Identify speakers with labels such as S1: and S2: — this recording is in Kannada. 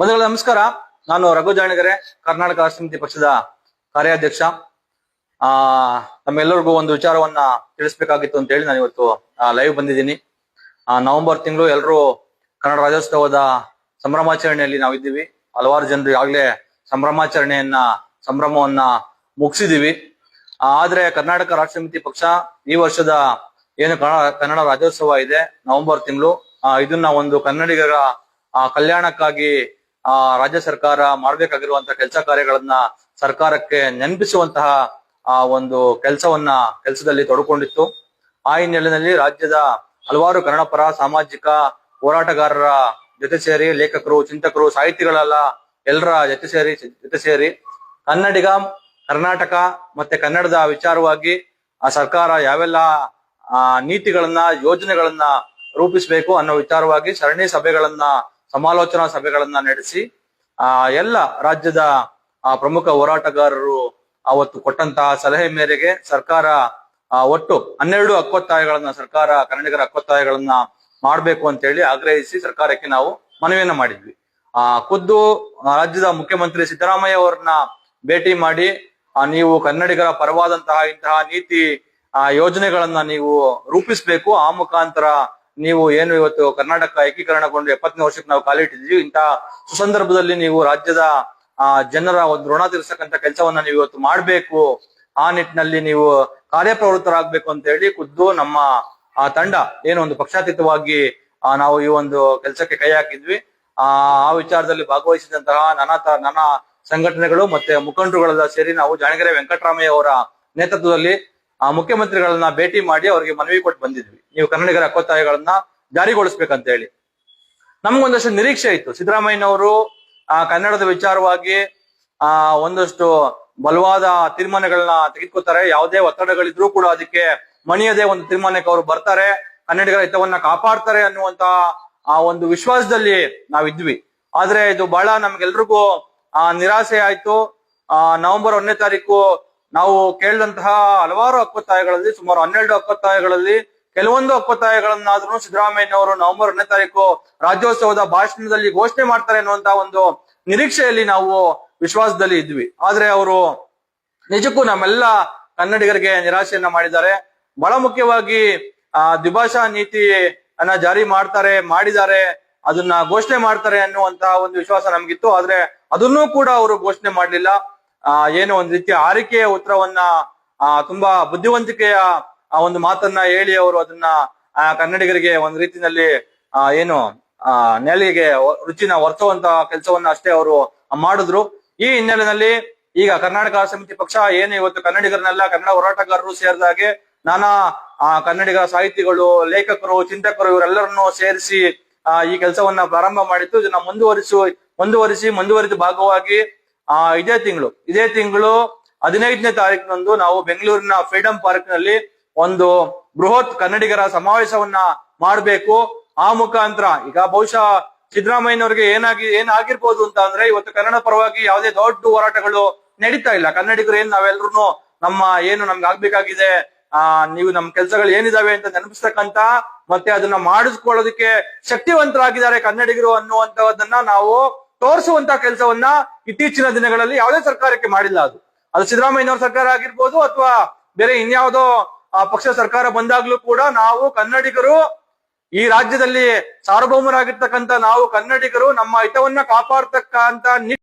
S1: ಮೊದಲ ನಮಸ್ಕಾರ. ನಾನು ರಘು ಜಾಣಿಗರೆ, ಕರ್ನಾಟಕ ಸಮಿತಿ ಪಕ್ಷದ ಕಾರ್ಯಾಧ್ಯಕ್ಷ. ಆ, ನಮ್ಮೆಲ್ಲರಿಗೂ ಒಂದು ವಿಚಾರವನ್ನ ತಿಳಿಸ್ಬೇಕಾಗಿತ್ತು ಅಂತ ಹೇಳಿ ನಾನು ಇವತ್ತು ಲೈವ್ ಬಂದಿದ್ದೀನಿ. ಆ, ನವೆಂಬರ್ ತಿಂಗಳು ಎಲ್ಲರೂ ಕನ್ನಡ ರಾಜ್ಯೋತ್ಸವದ ಸಂಭ್ರಮಾಚರಣೆಯಲ್ಲಿ ನಾವಿದ್ದೀವಿ. ಹಲವಾರು ಜನರು ಈಗಾಗಲೇ ಸಂಭ್ರಮಾಚರಣೆಯನ್ನ, ಸಂಭ್ರಮವನ್ನ ಮುಗಿಸಿದೀವಿ ಆದ್ರೆ ಕರ್ನಾಟಕ ರಾಷ್ಟ್ರ ಸಮಿತಿ ಪಕ್ಷ ಈ ವರ್ಷದ ಏನು ಕನ್ನಡ ರಾಜ್ಯೋತ್ಸವ ಇದೆ, ನವೆಂಬರ್ ತಿಂಗಳು. ಇದನ್ನ ಒಂದು ಕನ್ನಡಿಗರ ಕಲ್ಯಾಣಕ್ಕಾಗಿ ಆ, ರಾಜ್ಯ ಸರ್ಕಾರ ಮಾಡಬೇಕಾಗಿರುವಂತಹ ಕೆಲಸ ಕಾರ್ಯಗಳನ್ನ ಸರ್ಕಾರಕ್ಕೆ ನೆನಪಿಸುವಂತಹ, ಆ, ಒಂದು ಕೆಲಸವನ್ನ ಕೆಲಸದಲ್ಲಿ ತೊಡಕೊಂಡಿತ್ತು. ಆ ಹಿನ್ನೆಲೆಯಲ್ಲಿ ರಾಜ್ಯದ ಹಲವಾರು ಕನ್ನಡಪರ, ಸಾಮಾಜಿಕ ಹೋರಾಟಗಾರರ ಜೊತೆ ಸೇರಿ ಲೇಖಕರು, ಚಿಂತಕರು, ಸಾಹಿತಿಗಳೆಲ್ಲ ಎಲ್ಲರ ಜೊತೆ ಸೇರಿ ಜೊತೆ ಸೇರಿ ಕನ್ನಡಿಗ, ಕರ್ನಾಟಕ ಮತ್ತೆ ಕನ್ನಡದ ವಿಚಾರವಾಗಿ ಆ ಸರ್ಕಾರ ಯಾವೆಲ್ಲ ನೀತಿಗಳನ್ನ, ಯೋಜನೆಗಳನ್ನ ರೂಪಿಸಬೇಕು ಅನ್ನೋ ವಿಚಾರವಾಗಿ ಸರಣಿ ಸಭೆಗಳನ್ನ ಸಮಾಲೋಚನಾ ಸಭೆಗಳನ್ನ ನಡೆಸಿ, ಆ, ಎಲ್ಲ ರಾಜ್ಯದ ಪ್ರಮುಖ ಹೋರಾಟಗಾರರು ಅವತ್ತು ಕೊಟ್ಟಂತಹ ಸಲಹೆ ಮೇರೆಗೆ ಸರ್ಕಾರ ಒಟ್ಟು ಹನ್ನೆರಡು ಹಕ್ಕೊತ್ತಾಯಗಳನ್ನ ಸರ್ಕಾರ, ಕನ್ನಡಿಗರ ಹಕ್ಕೊತ್ತಾಯಗಳನ್ನ ಮಾಡ್ಬೇಕು ಅಂತ ಹೇಳಿ ಆಗ್ರಹಿಸಿ ಸರ್ಕಾರಕ್ಕೆ ನಾವು ಮನವಿಯನ್ನ ಮಾಡಿದ್ವಿ. ಆ, ಖುದ್ದು ರಾಜ್ಯದ ಮುಖ್ಯಮಂತ್ರಿ ಸಿದ್ದರಾಮಯ್ಯ ಅವರನ್ನ ಭೇಟಿ ಮಾಡಿ ನೀವು ಕನ್ನಡಿಗರ ಪರವಾದಂತಹ ಇಂತಹ ನೀತಿ ಯೋಜನೆಗಳನ್ನ ನೀವು ರೂಪಿಸ್ಬೇಕು, ಆ ಮುಖಾಂತರ ನೀವು ಏನು ಇವತ್ತು ಕರ್ನಾಟಕ ಏಕೀಕರಣಗೊಂಡು ಎಪ್ಪತ್ತನೇ ವರ್ಷಕ್ಕೆ ನಾವು ಕಾಲಿಟ್ಟಿದ್ವಿ ಇಂತಹ ಸುಸಂದರ್ಭದಲ್ಲಿ ನೀವು ರಾಜ್ಯದ ಜನರ ಒಂದು ಋಣ ಕೆಲಸವನ್ನ ನೀವು ಇವತ್ತು ಮಾಡಬೇಕು, ಆ ನಿಟ್ಟಿನಲ್ಲಿ ನೀವು ಕಾರ್ಯಪ್ರವೃತ್ತರಾಗಬೇಕು ಅಂತ ಹೇಳಿ ಖುದ್ದು ನಮ್ಮ, ಆ, ತಂಡ ಏನು ಒಂದು ಪಕ್ಷಾತೀತವಾಗಿ ನಾವು ಈ ಒಂದು ಕೆಲಸಕ್ಕೆ ಕೈ ಹಾಕಿದ್ವಿ. ಆ ವಿಚಾರದಲ್ಲಿ ಭಾಗವಹಿಸಿದಂತಹ ನಾನಾ ನಾನಾ ಸಂಘಟನೆಗಳು ಮತ್ತೆ ಮುಖಂಡರುಗಳೆಲ್ಲ ಸೇರಿ ನಾವು ಜಾಣಗೆರೆ ವೆಂಕಟರಾಮಯ್ಯ ಅವರ ನೇತೃತ್ವದಲ್ಲಿ ಆ ಮುಖ್ಯಮಂತ್ರಿಗಳನ್ನ ಭೇಟಿ ಮಾಡಿ ಅವರಿಗೆ ಮನವಿ ಕೊಟ್ಟು ಬಂದಿದ್ವಿ. ನೀವು ಕನ್ನಡಿಗರ ಹಕ್ಕೊತ್ತಾಯಗಳನ್ನ ಜಾರಿಗೊಳಿಸ್ಬೇಕಂತ ಹೇಳಿ ನಮ್ಗೊಂದಷ್ಟು ನಿರೀಕ್ಷೆ ಇತ್ತು. ಸಿದ್ದರಾಮಯ್ಯನವರು, ಆ, ಕನ್ನಡದ ವಿಚಾರವಾಗಿ, ಆ, ಒಂದಷ್ಟು ಬಲವಾದ ತೀರ್ಮಾನಗಳನ್ನ ತೆಗೆದುಕೊತಾರೆ ಯಾವುದೇ ಒತ್ತಡಗಳಿದ್ರೂ ಕೂಡ ಅದಕ್ಕೆ ಮಣಿಯದೆ ಒಂದು ತೀರ್ಮಾನಕ್ಕೆ ಅವರು ಬರ್ತಾರೆ. ಕನ್ನಡಿಗರ ಹಿತವನ್ನ ಕಾಪಾಡ್ತಾರೆ ಅನ್ನುವಂತ, ಆ, ಒಂದು ವಿಶ್ವಾಸದಲ್ಲಿ ನಾವಿದ್ವಿ. ಆದ್ರೆ ಇದು ಬಹಳ ನಮ್ಗೆಲ್ರಿಗೂ, ಆ, ನಿರಾಸೆ ಆಯ್ತು. ಆ, ನವೆಂಬರ್ ಒಂದನೇ ತಾರೀಕು ನಾವು ಕೇಳಿದಂತಹ ಹಲವಾರು ಹಕ್ಕೊತ್ತಾಯಗಳಲ್ಲಿ ಸುಮಾರು ಹನ್ನೆರಡು ಹಕ್ಕೊತ್ತಾಯಗಳಲ್ಲಿ ಕೆಲವೊಂದು ಹಕ್ಕೊತ್ತಾಯಗಳನ್ನಾದ್ರೂ ಸಿದ್ದರಾಮಯ್ಯನವರು ನವೆಂಬರ್ ಒಂದನೇ ತಾರೀಕು ರಾಜ್ಯೋತ್ಸವದ ಭಾಷಣದಲ್ಲಿ ಘೋಷಣೆ ಮಾಡ್ತಾರೆ ಅನ್ನುವಂತಹ ಒಂದು ನಿರೀಕ್ಷೆಯಲ್ಲಿ ನಾವು ವಿಶ್ವಾಸದಲ್ಲಿ ಇದ್ವಿ. ಆದ್ರೆ ಅವರು ನಿಜಕ್ಕೂ ನಮ್ಮೆಲ್ಲ ಕನ್ನಡಿಗರಿಗೆ ನಿರಾಶೆಯನ್ನ ಮಾಡಿದ್ದಾರೆ. ಬಹಳ ಮುಖ್ಯವಾಗಿ, ಆ, ದ್ವಿಭಾಷಾ ನೀತಿ ಅನ್ನ ಜಾರಿ ಮಾಡ್ತಾರೆ, ಮಾಡಿದ್ದಾರೆ, ಅದನ್ನ ಘೋಷಣೆ ಮಾಡ್ತಾರೆ ಅನ್ನುವಂತಹ ಒಂದು ವಿಶ್ವಾಸ ನಮ್ಗಿತ್ತು. ಆದ್ರೆ ಅದನ್ನೂ ಕೂಡ ಅವರು ಘೋಷಣೆ ಮಾಡ್ಲಿಲ್ಲ. ಏನು ಒಂದ್ ರೀತಿಯ ಆರಿಕೆಯ ಉತ್ತರವನ್ನ, ಆ, ತುಂಬಾ ಬುದ್ಧಿವಂತಿಕೆಯ, ಆ, ಒಂದು ಮಾತನ್ನ ಹೇಳಿ ಅವರು ಅದನ್ನ, ಆ, ಕನ್ನಡಿಗರಿಗೆ ಒಂದ್ ರೀತಿನಲ್ಲಿ ಆ, ಏನು, ಆ, ನೆಲೆಗೆ ರುಚಿನ ಒರೆಸುವಂತ ಕೆಲಸವನ್ನ ಅಷ್ಟೇ ಅವರು ಮಾಡಿದ್ರು. ಈ ಹಿನ್ನೆಲೆಯಲ್ಲಿ ಈಗ ಕರ್ನಾಟಕ ಸಮಿತಿ ಪಕ್ಷ ಏನು ಇವತ್ತು ಕನ್ನಡಿಗರನ್ನೆಲ್ಲ ಕನ್ನಡ ಹೋರಾಟಗಾರರು ಸೇರಿದಾಗೆ ನಾನಾ, ಆ ಕನ್ನಡಿಗರ ಸಾಹಿತಿಗಳು, ಲೇಖಕರು, ಚಿಂತಕರು ಇವರೆಲ್ಲರನ್ನು ಸೇರಿಸಿ, ಆ, ಈ ಕೆಲಸವನ್ನ ಪ್ರಾರಂಭ ಮಾಡಿತ್ತು ಇದನ್ನ ಮುಂದುವರಿಸಿ ಮುಂದುವರಿಸಿ, ಮುಂದುವರಿದ ಭಾಗವಾಗಿ ಆ, ಇದೇ ತಿಂಗಳು. ಇದೇ ತಿಂಗಳು ಹದಿನೈದನೇ ತಾರೀಕಿನಂದು ನಾವು ಬೆಂಗಳೂರಿನ ಫ್ರೀಡಂ ಪಾರ್ಕ್ನಲ್ಲಿ ಒಂದು ಬೃಹತ್ ಕನ್ನಡಿಗರ ಸಮಾವೇಶವನ್ನ ಮಾಡಬೇಕು. ಆ ಮುಖಾಂತರ ಈಗ ಬಹುಶಃ ಸಿದ್ದರಾಮಯ್ಯನವರಿಗೆ ಏನಾಗಿ, ಏನಾಗಿರ್ಬೋದು ಅಂತ ಅಂದ್ರೆ ಇವತ್ತು ಕನ್ನಡ ಪರವಾಗಿ ಯಾವುದೇ ದೊಡ್ಡ ಹೋರಾಟಗಳು ನಡೀತಾ ಇಲ್ಲ. ಕನ್ನಡಿಗರು ಏನ್ ನಾವೆಲ್ಲರೂ ನಮ್ಮ ಏನು ನಮ್ಗೆ ಆಗ್ಬೇಕಾಗಿದೆ, ಆ, ನೀವು ನಮ್ಮ ಕೆಲಸಗಳು ಏನಿದಾವೆ ಅಂತ ನೆನಪಿಸ್ತಕ್ಕಂತ ಮತ್ತೆ ಅದನ್ನ ಮಾಡಿಸ್ಕೊಳ್ಳೋದಕ್ಕೆ ಶಕ್ತಿವಂತರಾಗಿದ್ದಾರೆ ಕನ್ನಡಿಗರು ಅನ್ನುವಂತದನ್ನ ನಾವು ತೋರಿಸುವಂತ ಕೆಲಸವನ್ನ ಇತ್ತೀಚಿನ ದಿನಗಳಲ್ಲಿ ಯಾವುದೇ ಸರ್ಕಾರಕ್ಕೆ ಮಾಡಿಲ್ಲ ಅದು. ಅದು ಸಿದ್ದರಾಮಯ್ಯನವ್ರ ಸರ್ಕಾರ ಆಗಿರ್ಬೋದು ಅಥವಾ ಬೇರೆ ಇನ್ಯಾವುದೋ, ಆ ಪಕ್ಷ ಸರ್ಕಾರ ಬಂದಾಗ್ಲೂ ಕೂಡ ನಾವು ಕನ್ನಡಿಗರು ಈ ರಾಜ್ಯದಲ್ಲಿ ಸಾರ್ವಭೌಮರಾಗಿರ್ತಕ್ಕಂಥ ನಾವು ಕನ್ನಡಿಗರು ನಮ್ಮ ಹಿತವನ್ನ ಕಾಪಾಡ್ತಕ್ಕಂತ